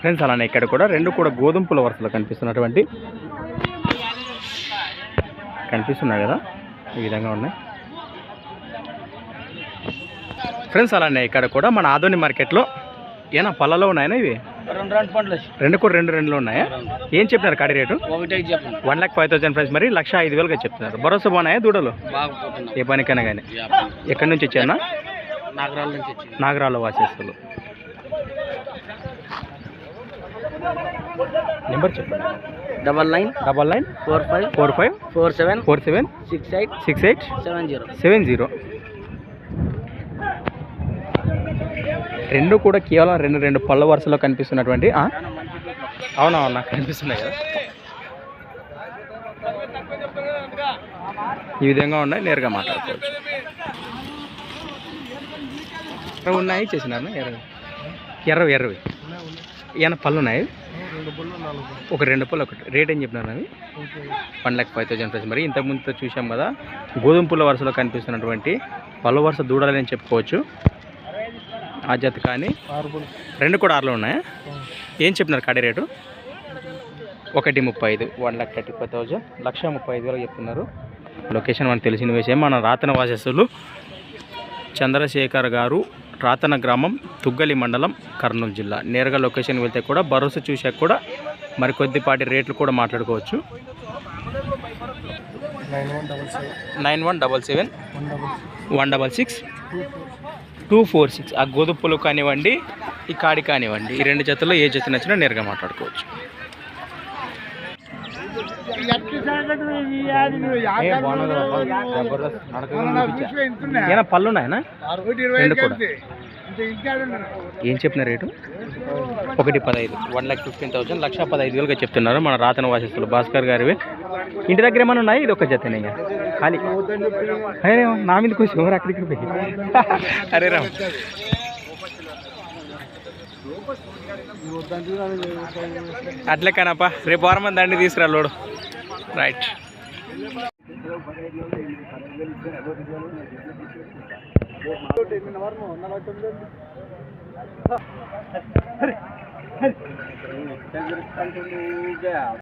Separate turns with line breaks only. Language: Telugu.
ఫ్రెండ్స్ అలానే ఇక్కడ కూడా రెండు కూడా గోధుమపుల వరుసలో కనిపిస్తున్నటువంటి కనిపిస్తున్నాయి కదా? ఈ విధంగా ఉన్నాయి. ఫ్రెండ్స్ అలానే ఇక్కడ కూడా మన ఆధోని మార్కెట్లో ఏనా పళ్ళలో ఉన్నాయనా ఇవి?
రెండు రెండు పండ్లు
రెండు కూడా రెండు రెండులో ఉన్నాయా? ఏం చెప్పినారు కాడి రేటు?
ఒకటే
one lakh five thousand price మరి లక్ష ఐదు వేలుగా చెప్తున్నారు. భరోసా బాగున్నాయా దూడలు? ఏ పనికైనా కానీ ఎక్కడి నుంచి వచ్చానా
నాగరాల నుంచి వచ్చింది
నాగరాల వాసేస్తులు నెంబర్ చెప్పండి.
Double nine
double nine
four five
four five
four seven
four seven
six eight
six eight
seven zero.
Seven zero. రెండు కూడా కేవలం రెండు రెండు పళ్ళ వరుసలో కనిపిస్తున్నటువంటి అవునవును నాకు కనిపిస్తున్నాయి కదా. ఈ విధంగా ఉన్నాయి నేరుగా మాట్లాడుకోవచ్చు. ఉన్నాయి చేసినారు? ఎర్రవి. ఎర్రవి ఎర్రవి. ఏమైనా పళ్ళు ఉన్నాయి? ఒక రెండు పళ్ళు ఒకటి. రేట్ ఏం చెప్పినారు అవి? One lakh five thousand price. మరి ఇంతకుముందు చూసాం కదా గోధుమ పుల్ల వరుసలో కనిపిస్తున్నటువంటి పళ్ళ వరుస దూడాలని చెప్పుకోవచ్చు. ఆ జత కానీ రెండు కూడా ఆరులో ఉన్నాయా? ఏం చెప్పినారు కడి రేటు? ఒకటి ముప్పై ఐదు one lakh thirty five thousand లక్ష ముప్పై ఐదు వేలకు చెప్తున్నారు. లొకేషన్ మనకు తెలిసిన విషయం మన రాతన వాసస్సులు చంద్రశేఖర్ గారు రాతన గ్రామం తుగ్గలి మండలం కర్నూలు జిల్లా. నేరుగా లొకేషన్ వెళ్తే కూడా భరోసా చూసాక కూడా మరి కొద్దిపాటి రేట్లు కూడా మాట్లాడుకోవచ్చు. Nine one double seven. One double six. Two four six. ఆ గోధుమలు కానివ్వండి ఈ కాడి కానివ్వండి ఈ రెండు జతల్లో ఏ జత నచ్చినా నేరుగా మాట్లాడుకోవచ్చు. ఏనా పళ్ళు ఉన్నాయనా ఏం చెప్పిన రేటు? ఒకటి పదహైదు. వన్ లాక్ ఫిఫ్టీన్ థౌసండ్ లక్ష పదహైదు వేలుగా చెప్తున్నారు మన రాతన వాసిస్తులు భాస్కర్ గారివి. ఇంటి దగ్గర ఏమైనా ఉన్నాయి? ఇది ఒక జతనే ఖాళీ. అరే నా మీద కొంచెం ఎవరు అక్కడికి అరే రామ్. అట్లే కానప్పా. రేపు వారం మంది దండి తీసుకురా లోడు. రైట్